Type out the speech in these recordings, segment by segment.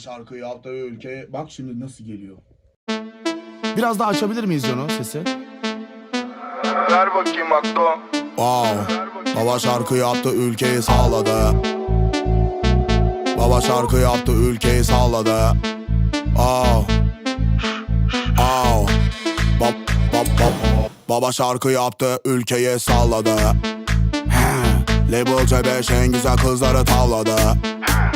Hava şarkı yaptığı ülke. Bak şimdi nasıl geliyor. Biraz daha açabilir miyiz Cano sesi? Ver bakayım Akdo. Wow. Baba şarkı yaptı ülkeyi sağladı. Baba şarkı yaptı ülkeyi sağladı. Wow. Wow. Bab, bab, bab. Baba şarkı yaptı ülkeyi salladı. He. Label C5 en güzel kızları tavladı.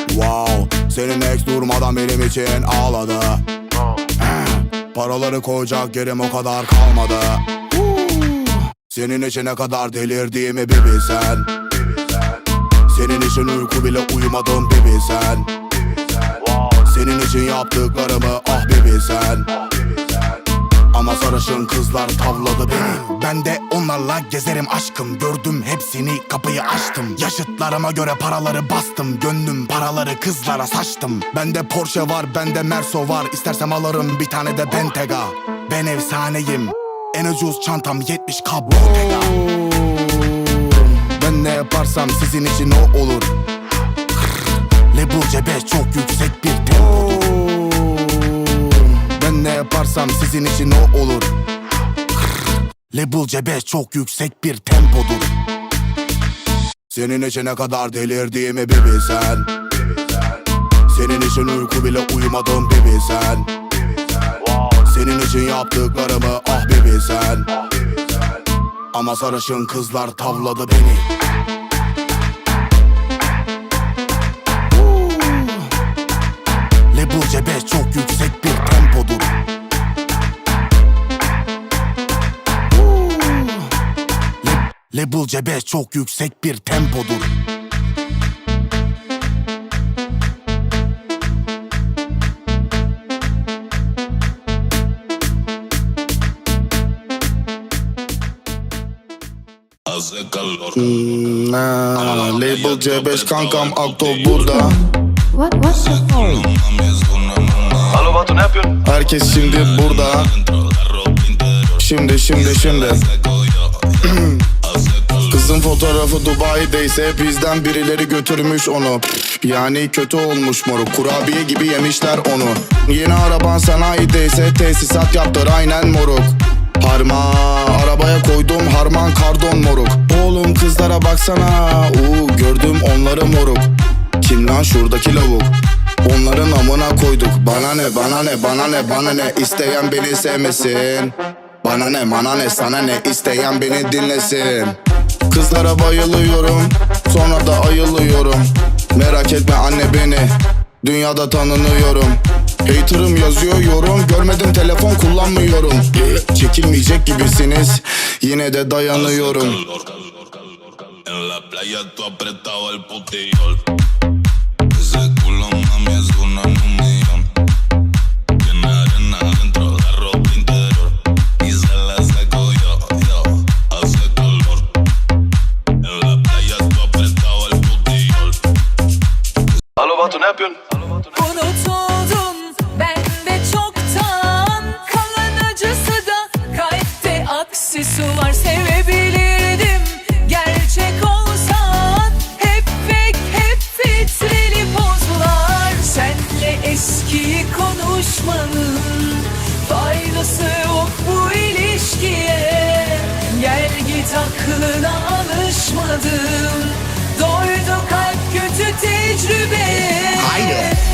Wow. Senin ex durmadan benim için ağladı. He. Paraları koyacak yerim o kadar kalmadı. Senin için ne kadar delirdiğimi bir bilsen Senin için uyku bile uyumadım bir bilsen Senin için yaptıklarımı ah bir bilsen Ama sarışın kızlar tavladı beni. Ben de onlarla gezerim aşkım. Gördüm hepsini kapıyı açtım. Yaşıtlarıma göre paraları bastım. Gönlüm paraları kızlara saçtım. Bende Porsche var bende Merso var. İstersem alırım bir tane de Bentega. Ben efsaneyim. En ucuz çantam 70k Bottega Ben ne yaparsam sizin için o olur yaparsam sizin için o olur. Label cebe çok yüksek bir tempodur. Senin için ne kadar delirdiğimi bilsen. Senin için uyku bile uyumadım bilsen. Senin için yaptıklarımı ah bilsen. Ama sarışın kızlar tavladı beni Label cebe çok yüksek bir tempodur Hace calor. Na, label C5 kankam Akto burada What what the fuck? Alo Batu ne yapıyorsun? Herkes şimdi burada. Şimdi şimdi şimdi Kızın fotoğrafı Dubai'deyse bizden birileri götürmüş onu. Yani kötü olmuş moruk Kurabiye gibi yemişler onu. Yeni araban sanayideyse tesisat yaptır aynen moruk. Harma arabaya koydum harman kardon moruk. Oğlum kızlara baksana Uuu gördüm onları moruk. Kim lan şuradaki lavuk? Onların amına koyduk. Bana ne bana ne bana ne bana ne isteyen beni sevmesin. Bana ne bana ne sana ne isteyen beni dinlesin Kızlara bayılıyorum sonra da ayılıyorum Merak etme anne beni dünyada tanınıyorum Hater'ım yazıyor yorum görmedim telefon kullanmıyorum Çekilmeyecek gibisiniz yine de dayanıyorum. En la playa tú apretado el putillol. Aklına alışmadım Doydu kalp kötü tecrübeye Haydi.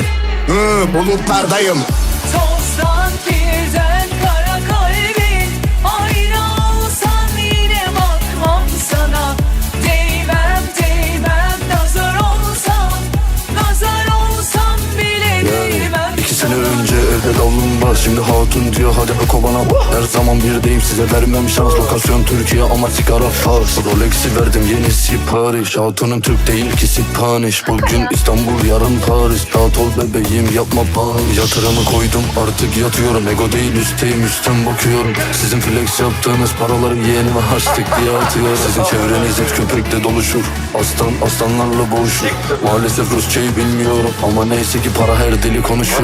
Hı, bulutlardayım. Tozdan kirden kara kalbin. Ayna olsan yine bakmam sana. Değmem değmem nazar olsam. Nazar olsam bile değmem İki sene önce evde davlum var Şimdi hatun diyor hadi bak bana. Her zaman birdeyim size vermem şans. Lokasyon Türkiye ama sigara Fars Rolex'i verdim yeni sipariş. Hatunum Türk değil ki Spanish. Bugün İstanbul yarın Paris. Rahat ol bebeğim yapma panik Yatırımı koydum artık yatıyorum. Ego değil üstteyim üstten bakıyorum. Sizin flex yaptığınız paraları yeğenime harçlık diye atıyor Sizin çevreniz et köpekle doluşur. Aslan aslanlarla boğuşur. Maalesef Rusçayı bilmiyorum Ama neyse ki para her dili konuşur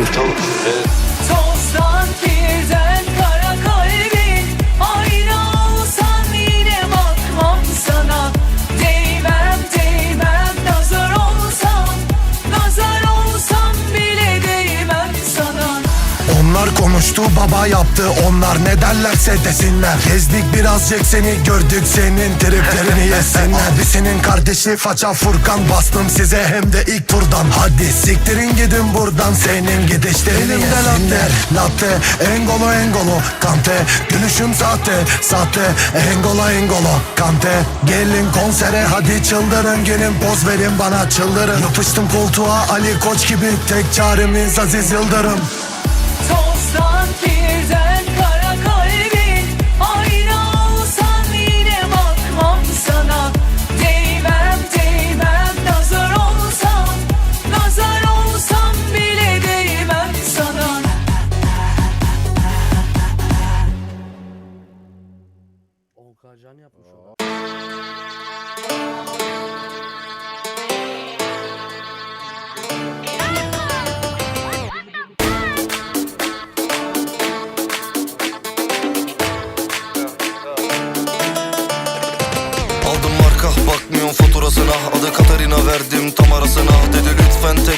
Tozdan konuştu baba yaptı. Onlar ne derlerse desinler. Gezdik birazcık seni gördük senin triplerini yesinler. Abisinin kardeşi Faça Furkan bastım size hem de ilk turdan. Hadi siktirin gidin buradan senin gidişlerini yesinler. Latte. Engolo engolo kante. Gülüşüm sahte sahte. Engolo engolo kante. Gelin konsere hadi çıldırın. Gelin poz verin bana çıldırın. Yapıştım koltuğa Ali Koç gibi tek çaremiz Aziz Yıldırım. Tozdan kirden kara kalbin Ayna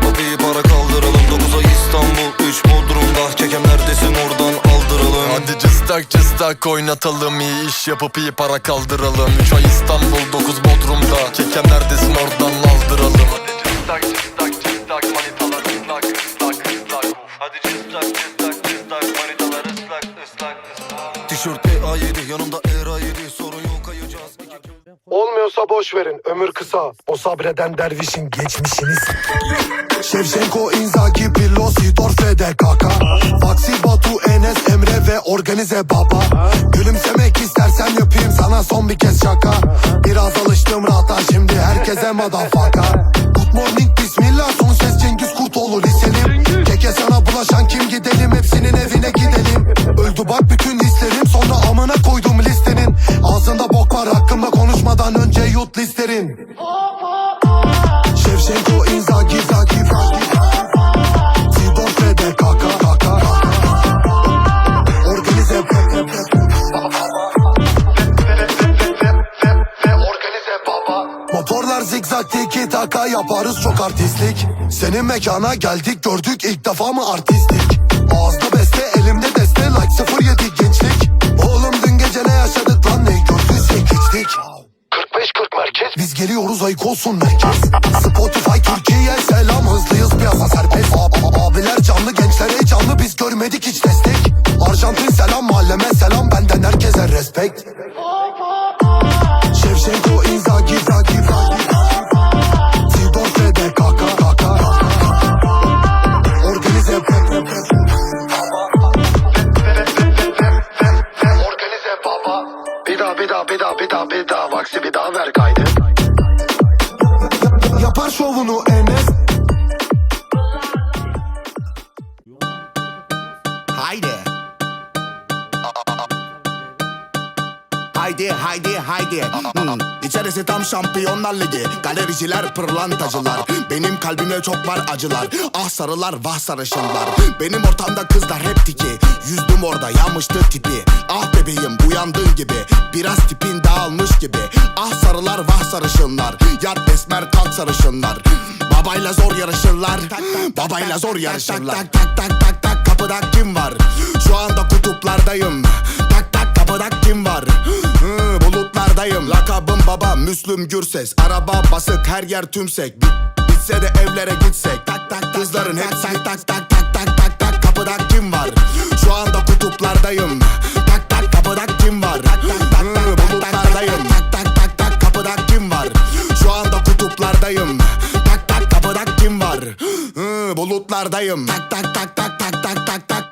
iyi para kaldıralım. 9 ay İstanbul 3 Bodrum'da Kekem neredesin? Oradan aldıralım. Hadi cıstak cıstak oynatalım. İyi iş yapıp iyi para kaldıralım. 3 ay İstanbul 9 Bodrum'da. Kekem neredesin? Oradan aldıralım. Hadi cıstak cıstak Olmuyorsa boş verin. Ömür kısa. O sabreden dervişin geçmişiniz Şevşenko, Inzaghi, Pirlo, Sidor, Fede, Kaka. Faksi, Batu, Enes, Emre ve organize baba. Gülümsemek istersen yapayım sana son bir kez şaka. Biraz alıştım rahata şimdi herkese madafaka. Good morning, tiki taka yaparız çok artistlik. Senin mekana geldik gördük ilk defa mı artistlik? Ağızda beste elimde deste like 07 gençlik. Oğlum dün gece ne yaşadık lan ne gördük Biz geliyoruz ayık olsun merkez. Spotify Türkiye selam hızlıyız piyasa serbest. A- a- Abiler canlı gençler heyecanlı biz görmedik hiç destek. Arjantin selam mahalleme selam benden herkese respect bir daha Beda beda beda beda beda Vaksi bir daha ver tam şampiyonlar ligi. Galericiler pırlantacılar. Benim kalbimde çok var acılar. Ah sarılar vah sarışınlar. Benim ortamda kızlar hep tiki. Yüzdüm orada yanmıştı tipi. Ah bebeğim uyandığın gibi. Biraz tipin dağılmış gibi. Ah sarılar vah sarışınlar. Yat esmer kalk sarışınlar. Babayla zor yarışırlar. Babayla zor yarışırlar. Tak tak tak tak tak. Kapıda kim var? Şu anda kutuplardayım. Tak tak kapıda kim var? Hı, Bulutlardayım Lakabım baba Müslüm Gürses Araba basık her yer tümsek Bit- Bitse de evlere gitsek Tak tak Kızların hep tak tak tak tak tak tak tak Kapıda kim var Şu anda kutuplardayım Tak tak kapıda kim var Bulutlardayım Tak tak tak tak kapıda kim var Şu anda kutuplardayım Tak tak kapıda kim var Bulutlardayım tak tak tak tak tak tak tak Tak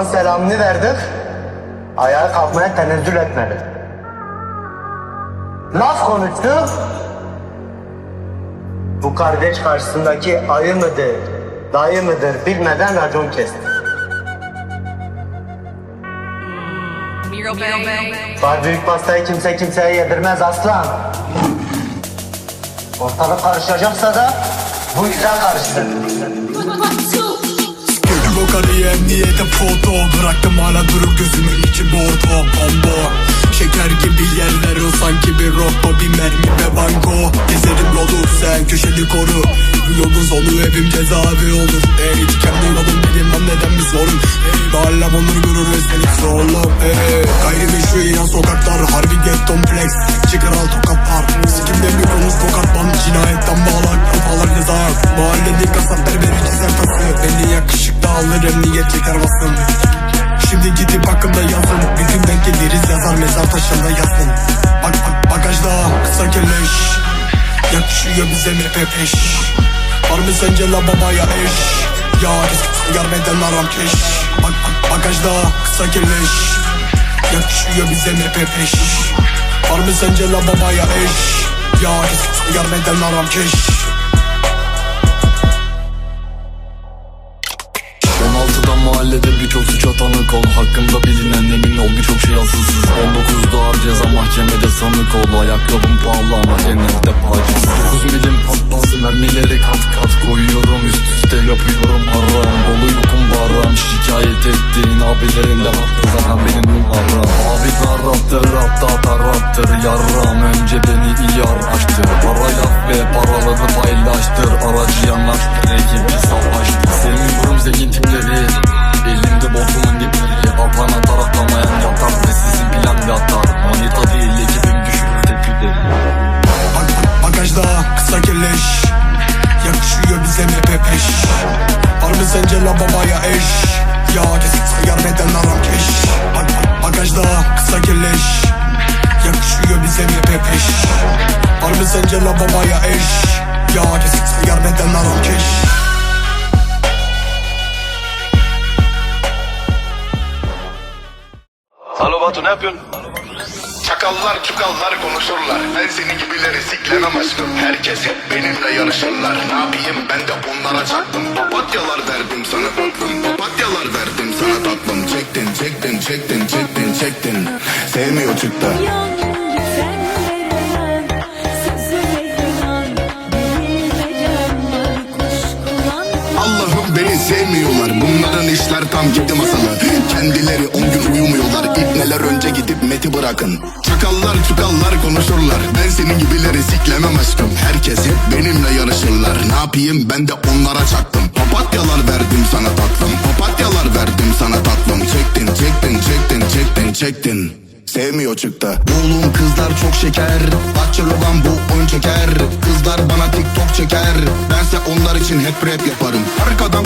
Allah'ın selamını verdik. Ayağa kalkmaya tenezzül etmedi. Laf konuştu. Bu kardeş karşısındaki ayı mıdır, dayı mıdır bilmeden racon kesti. Var büyük pastayı kimse kimseye yedirmez aslan. Ortalık karışacaksa da bu yüzden karışsın. Karıyı emniyete foto Bıraktım. Hala durup gözümün içi bordo Bombo Şeker gibi yerler o sanki bir rokko Bir mermi ve banko Gezerim yolu sen köşeli koru. Yolun sonu evim cezaevi olur. Ey kendi yolum bilmem neden bir sorun Ey Bağlam onur gurur seni oğlum Ey Gayri meşru inan sokaklar Harbi get kompleks Çıkar Var mı sence la babaya eş? Ya risk görmeden aram keş. Bak bak bagajda kısa keleş. Yakışıyor bize mi pepeş. Mı sence la babaya eş? Ya risk görmeden aram keş. 16'da mahallede birçok suça tanık ol. Hakkında bilinen emin ol birçok şey asılsız 19'da ağır ceza mahkemede sanık ol. Ayakkabım pahalı ama genelde sence la babaya eş. Ya kesin yarmeden aram keş? Bagajda kısa keleş Yakışıyor bize mi pepeş. Mı sence la babaya eş. Ya kesin yarmeden aram keş? Alo Batu ne yapıyorsun? Çakallar çukallar konuşurlar. Ben senin gibileri siklemem aşkım. Herkes hep benimle yarışırlar. Ne yapayım? Ben de onlara çaktım. Papatyalar verdim sana tatlım. Papatyalar verdim sana tatlım. Çek çektin çektin çektin çektin çektin. Sevmiyor çıktı. Allah'ım beni sevmiyorlar Bunların işler tam gitti masalı Kendileri on gün uyumuyorlar. İbneler önce gidip meti bırakın. Çakallar çukallar konuşurlar. Ben senin gibileri siklemem aşkım. Herkes hep benimle yarışırlar. Ne yapayım? Ben de onlara çaktım. Papatyalar verdim sana tatlım. Papatyalar verdim sana tatlım. Çektin çektin çektin çektin çektin. Sevmiyor çıktı. Oğlum kızlar çok şeker. Bahçeli olan bu oyun çeker. Kızlar bana tiktok çeker. Bense onlar için hep rap yaparım. Arkadan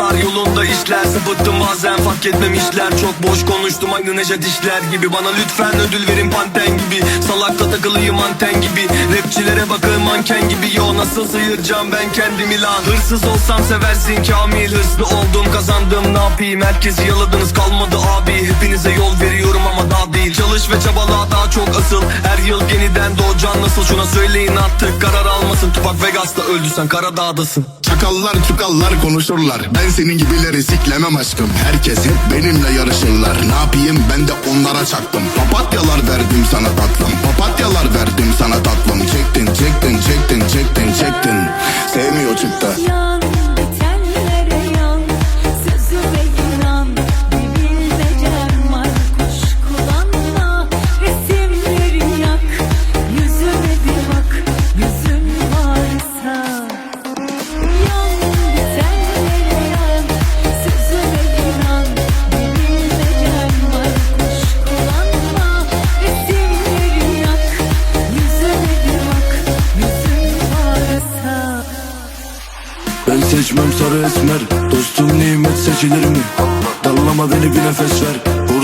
Dostlar yolunda işler Sıpıttım bazen fark etmemişler Çok boş konuştum aynı neşet işler gibi. Bana lütfen ödül verin panten gibi. Salakta takılıyım anten gibi. Rapçilere bakın manken gibi. Yo nasıl sıyıracağım ben kendimi lan? Hırsız olsam seversin kamil. Hırslı oldum kazandım ne yapayım? Herkesi yaladınız kalmadı abi. Hepinize yol veriyorum ama daha değil. Çalış ve çabala daha çok asıl. Her yıl yeniden doğacaksın nasıl Şuna söyleyin artık. Karar almasın. Tupak Vegas'ta öldüysen Karadağ'dasın. Çakallar çukallar konuşurlar. Ben senin gibileri siklemem aşkım. Herkes hep benimle yarışırlar. Ne yapayım? Ben de onlara çaktım. Papatyalar verdim sana tatlım. Papatyalar verdim sana tatlım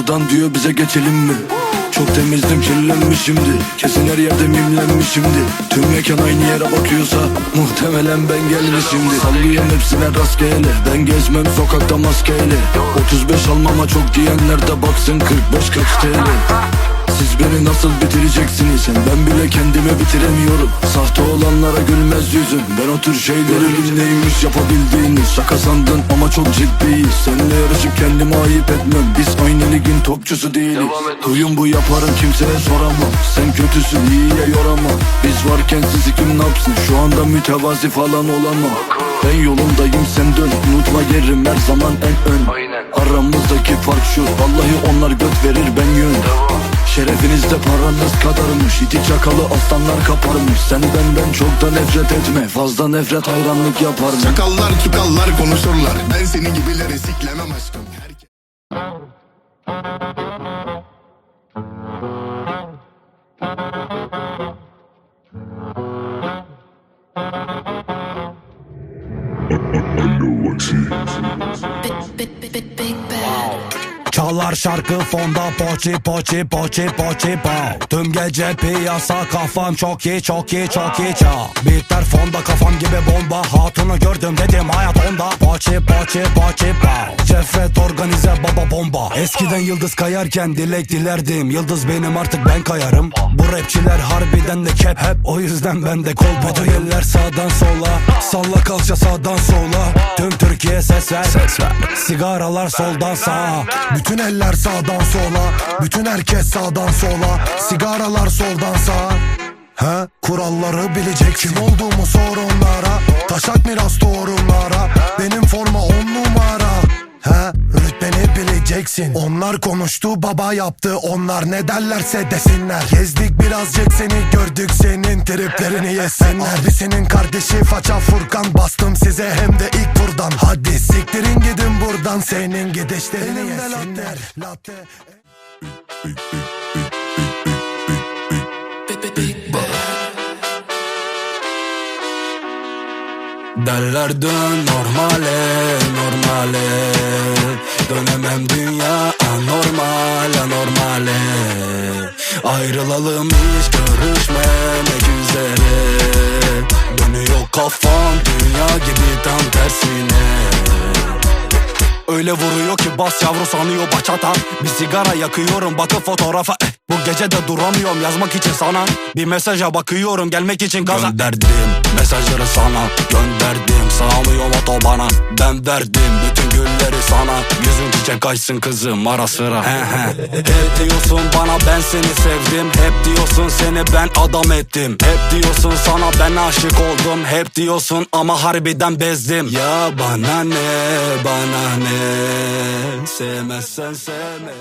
Buradan diyor bize geçelim mi? Çok temizdim kirlenmiş şimdi. Kesin her yerde mimlenmiş şimdi. Tüm mekan aynı yere bakıyorsa Muhtemelen ben gelmişimdir Sallıyorum hepsine rastgele. Ben gezmem sokakta maskeyle. 35 almama çok diyenler de baksın 45 kaç TL siz beni nasıl bitireceksiniz? Ben bile kendimi bitiremiyorum. Sahte olanlara gülmez yüzüm. Ben o tür şeyleri neymiş yapabildiğini Şaka sandın ama çok ciddiyiz. Seninle yarışıp kendime ayıp etmem. Biz aynı ligin topçusu değiliz. Huyum bu yaparım kimseye soramam. Sen kötüsün iyiye yoramam Biz varken sizi kim ne yapsın? Şu anda mütevazi falan olamam. Ben yolundayım sen dön. Unutma yerim her zaman en ön. Aramızdaki fark şu. Vallahi onlar göt verir ben yön Şerefinizde paranız kadarmış İti çakalı aslanlar kaparmış. Sen benden çok da nefret etme Fazla nefret hayranlık yaparım. Çakallar çukallar konuşurlar. Ben senin gibileri siklemem aşkım. Herkes... Çalar şarkı fonda poçi poçi poçi poçi pow Tüm gece piyasa kafam çok iyi çok iyi çok iyi çal Beatler fonda kafam gibi bomba. Hatunu gördüm dedim hayat onda. Poçi poçi poçi pow Cefret organize baba bomba. Eskiden yıldız kayarken dilek dilerdim. Yıldız benim artık ben kayarım. Bu rapçiler harbiden de kep hep. O yüzden ben de kol Bütün eller sağdan sola. Salla kalça sağdan sola. Tüm Türkiye ses ver, ses ver. Sigaralar soldan sağa. Bütün eller sağdan sola Bütün herkes sağdan sola. Sigaralar soldan sağa. He? Kuralları bilecek Kim olduğumu sor onlara. Taşak miras doğrumlara Benim forma Bileceksin Onlar konuştu baba yaptı. Onlar ne derlerse desinler. Gezdik birazcık seni gördük Senin triplerini yesinler. Abisinin kardeşi faça Furkan Bastım size hem de ilk turdan. Hadi siktirin gidin buradan Senin gidişlerini yesinler. Latte. Derler dön normale normale Dönemem dünya anormal anormale Ayrılalım hiç görüşmemek üzere. Dönüyor kafam dünya gibi tam tersine. Öyle vuruyor ki bas yavru sanıyor bachata Bir sigara yakıyorum bakın fotoğrafa. Eh, Bu gece de duramıyorum yazmak için sana. Bir mesaja bakıyorum gelmek için gaza. Gönderdim mesajları sana. Gönderdim sağmıyorum otobana Ben verdim gülleri sana. Yüzün çiçek açsın kızım ara sıra. He he. Hep diyorsun bana ben seni sevdim. Hep diyorsun seni ben adam ettim. Hep diyorsun sana ben aşık oldum. Hep diyorsun ama harbiden bezdim. Ya bana ne bana ne. Sevmezsen sevme